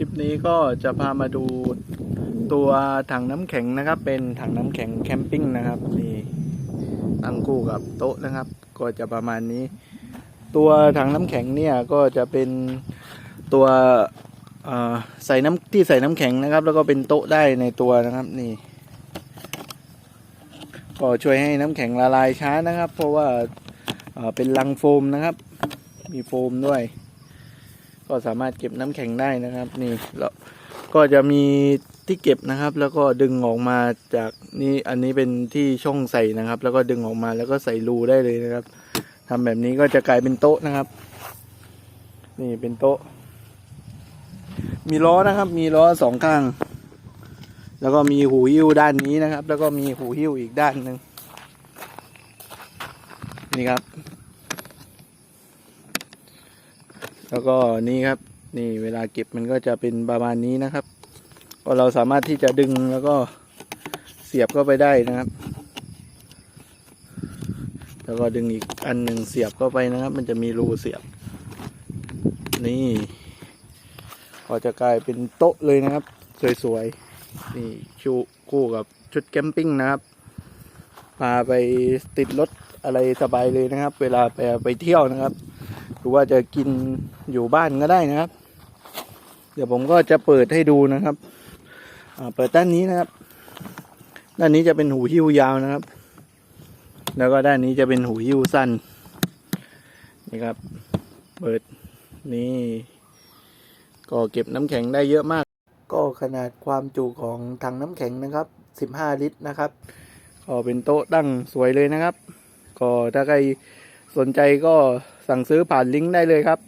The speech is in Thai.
คลิปนี้ก็จะพามาดูตัวถังน้ำแข็งนะครับ เป็นถังน้ำแข็งแคมปิ้งนะครับนี่ตั้งคู่กับโต๊ะนะครับ ก็จะประมาณนี้ ตัวถังน้ำแข็งเนี่ยก็จะเป็นตัวใส่น้ำที่ใส่น้ำแข็งนะครับ แล้วก็เป็นโต๊ะได้ในตัวนะครับนี่ ก็ช่วยให้น้ำแข็งละลายช้านะครับ เพราะว่าเอ่อเป็นลังโฟมนะครับ มีโฟมด้วย ก็สามารถเก็บน้ำแข็งได้นะครับ นี่แล้วก็จะมีที่เก็บนะครับ แล้วก็ดึงออกมาจากนี่อันนี้เป็นที่ช่องใส่นะครับ แล้วก็ดึงออกมาแล้วก็ใส่รูได้เลยนะครับทำแบบนี้ก็จะกลายเป็นโต๊ะนะครับ นี่เป็นโต๊ะ มีล้อนะครับ มีล้อสองข้าง แล้วก็มีหูหิ้วด้านนี้นะครับ แล้วก็มีหูหิ้วอีกด้านหนึ่งนี่ครับ แล้วก็นี่ครับ นี่เวลาเก็บมันก็จะเป็นประมาณนี้นะครับ ก็เราสามารถที่จะดึงแล้วก็เสียบเข้าไปได้นะครับ แล้วก็ดึงอีกอันหนึ่งเสียบเข้าไปนะครับ มันจะมีรูเสียบ นี่ก็จะกลายเป็นโต๊ะเลยนะครับ สวยๆนี่ชูคู่กับชุดแคมปิ้งนะครับพาไปติดรถอะไรสบายเลยนะครับ เวลาไปไปเที่ยวนะครับ หรือว่าจะกินอยู่บ้านก็ได้นะครับ เดี๋ยวผมก็จะเปิดให้ดูนะครับเปิดด้านนี้นะครับ ด้านนี้จะเป็นหูหิ้วยาวนะครับ แล้วก็ด้านนี้จะเป็นหูหิ้วสั้นนี่ครับ เปิดนี่ก็เก็บน้ำแข็งได้เยอะมาก ก็ขนาดความจุของถังน้ำแข็งนะครับ 15 ลิตรนะครับ ก็เป็นโต๊ะตั้งสวยเลยนะครับ ก็ถ้าใคร สนใจก็สั่งซื้อผ่านลิงก์ได้เลยครับ